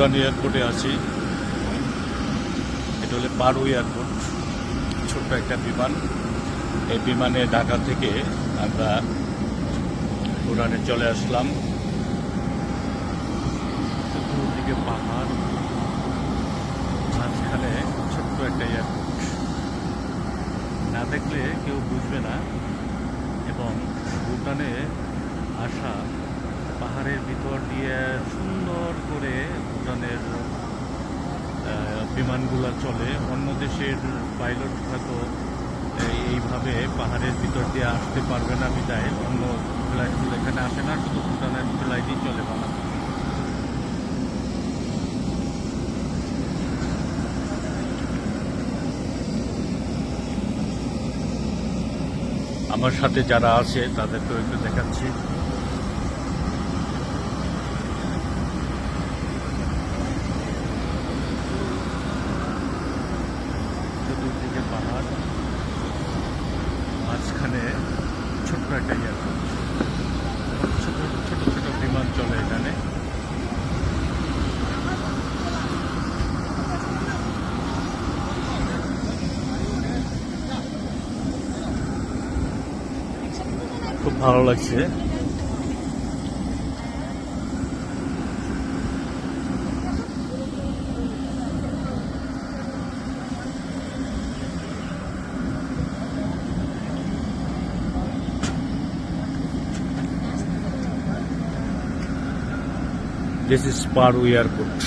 ভুটান এয়ারপোর্টে আছি। এটা হলো পারু এয়ারপোর্ট ছোট্ট একটা বিমান। এই বিমানে ঢাকা থেকে আমরা ভুটানে চলে আসলাম। চতুর্দিকে পাহাড়, মাঝখানে ছোট্ট একটা এয়ারপোর্ট না দেখলে কেউ বুঝবে না, এবং ভুটানে আসা পাহাড়ের ভিতর দিয়ে সুন্দর করে আহ, বিমানগুলো চলে। অন্য দেশের পাইলট হয়তো এই- এইভাবে পাহাড়ের ভিতর দিয়ে আসতে পারবে না বিদায়। অন্য ফ্লাইটগুলো এখানে আসে না শুধু ভুটানের ফ্লাইটই চলে বাংলাদেশ। আমার সাথে যারা আছে তাদেরকেও একটু দেখাচ্ছি চতুর্দিকে পাহাড় মাঝখানে ছোট্ট একটা ছোট ছোট ছোট বিমান চলে এখানে। খুব ভালো লাগছে। দিস ইজ পারু এয়ারপোর্ট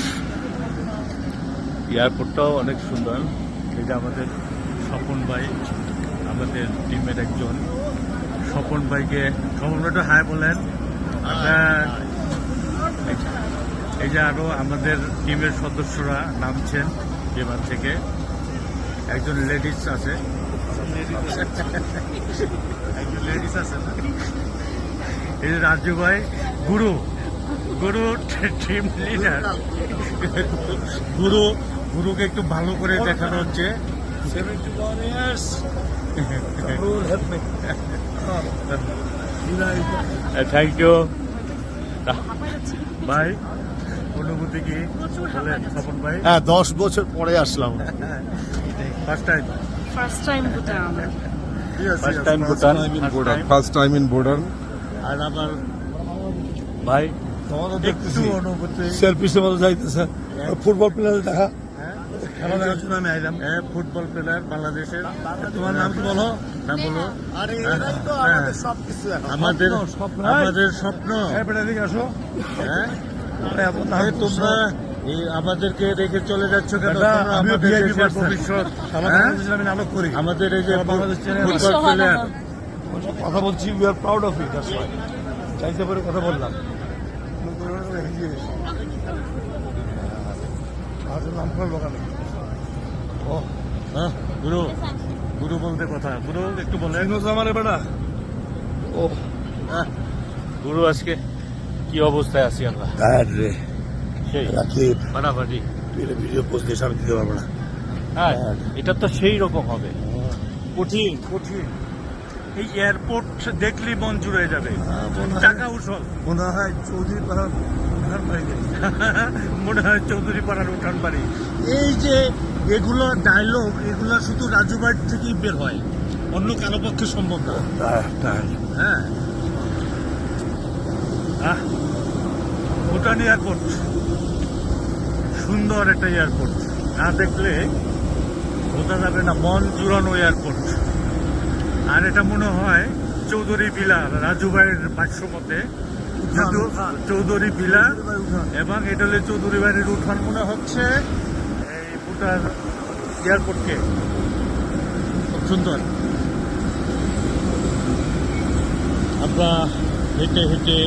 এয়ারপোর্টটাও অনেক সুন্দর। এই যে আমাদের স্বপন ভাই, আমাদের টিমের একজন। স্বপন ভাইকে, স্বপন ভাই হাই বলেন। এই যে- এই যে আরও আমাদের টিমের সদস্যরা নামছেন বিমান থেকে। একজন লেডিস আছে। একজন লেডিস আছে এই যে রাজু ভাই, গুরু। গুরু টিম লিডার গুরু গুরুকে একটু ভালো করে দেখানো হচ্ছে। থ্যাংক ইউ ভাই অনুভূতি কি? বলেন ভাই। হ্যাঁ দশ বছর পরে আসলাম। First time First time Bhutan. First time Bhutan. First Bhutan. time. First time in আর আমার ভাই অনুভূতি। সেলফিসের মতো যাইতেছে। ফুটবল প্লেয়ার দেখা। খেলা দেখার জন্য আমি আইলাম। হ্যাঁ ফুটবল প্লেয়ার বাংলাদেশের। তোমার নাম কি বলো? নাম বলো। আরে এরাই তো আমাদের আমাদের স্বপ্ন। আসো। হ্যাঁ। তোমরা এই আমাদেরকে রেখে চলে যাচ্ছ কেন। ভবিষ্যৎ। হ্যাঁ? করি। আমাদের এই যে বাংলাদেশ ফুটবল প্লেয়ার কথা বলছি we are proud of it that's why চাইতে পারে কথা বললাম। ও হ্যাঁ গুরু গুরু বলতে কথা গুরু একটু আমার বেটা ও হ্যাঁ, গুরু আজকে কি অবস্থায় আছি আমরা সেই ফাটাফাটি ভিডিও পোস্ট দিয়ে সামনে দিতে পারব না হ্যাঁ। এটা তো সেই রকম হবে। কঠিন কঠিন। এই এয়ারপোর্ট দেখলেই মন জুড়ে যাবে। টাকা উসল মনে হয় চৌধুরী পাড়ার মনে হয় চৌধুরী পাড়ার উঠান বাড়ি এই যে এগুলো ডায়লগ এগুলো শুধু রাজু ভাই থেকেই বের হয়। অন্য কারও পক্ষে সম্ভব না। হ্যাঁ। ভুটান এয়ারপোর্ট সুন্দর একটা এয়ারপোর্ট না দেখলে বোঝা যাবে না মন জুড়ানো এয়ারপোর্ট আর এটা মনে হয় চৌধুরী বিলা রাজু ভাইয়ের ভাষ্য মতে চৌধুরী বিলা এবং এটা হলে চৌধুরী বাড়ির উঠান মনে হচ্ছে। এই ভুটান এয়ারপোর্টকে। খুব সুন্দর। আমরা হেঁটে হেঁটে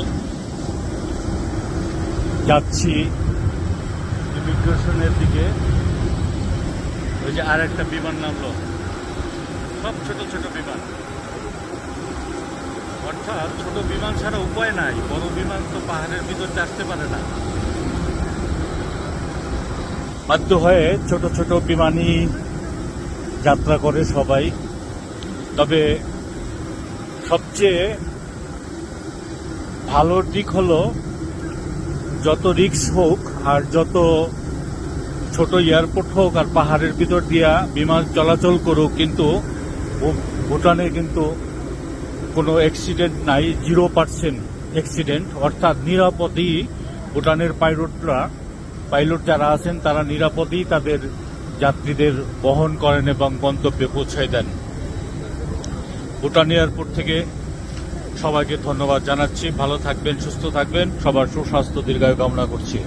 যাচ্ছি ইমিগ্রেশনের দিকে। ওই যে আর একটা বিমান নামলো। সব ছোট ছোট বিমান। অর্থাৎ ছোট বিমান ছাড়া উপায় নাই, বড় বিমান তো পাহাড়ের ভিতরতে আসতে পারে না। বাধ্য হয়ে ছোট ছোট বিমানই যাত্রা করে সবাই। তবে সবচেয়ে ভালো দিক হলো, যত রিক্স হোক আর যত ছোট এয়ারপোর্ট হোক আর পাহাড়ের ভিতর দিয়া বিমান চলাচল করুক, কিন্তু ভুটানে কিন্তু কোনো অ্যাক্সিডেন্ট নাই জিরো পার্সেন্ট অ্যাক্সিডেন্ট অর্থাৎ নিরাপদেই ভুটানের পাইলটরা, পাইলট যারা আছেন, তারা নিরাপদেই তাদের যাত্রীদের বহন করেন এবং গন্তব্যে পৌঁছায় দেন। ভুটান এয়ারপোর্ট থেকে সবাইকে ধন্যবাদ জানাচ্ছি। ভালো থাকবেন, সুস্থ থাকবেন। সবার সুস্বাস্থ্য, দীর্ঘায়ু কামনা করছি।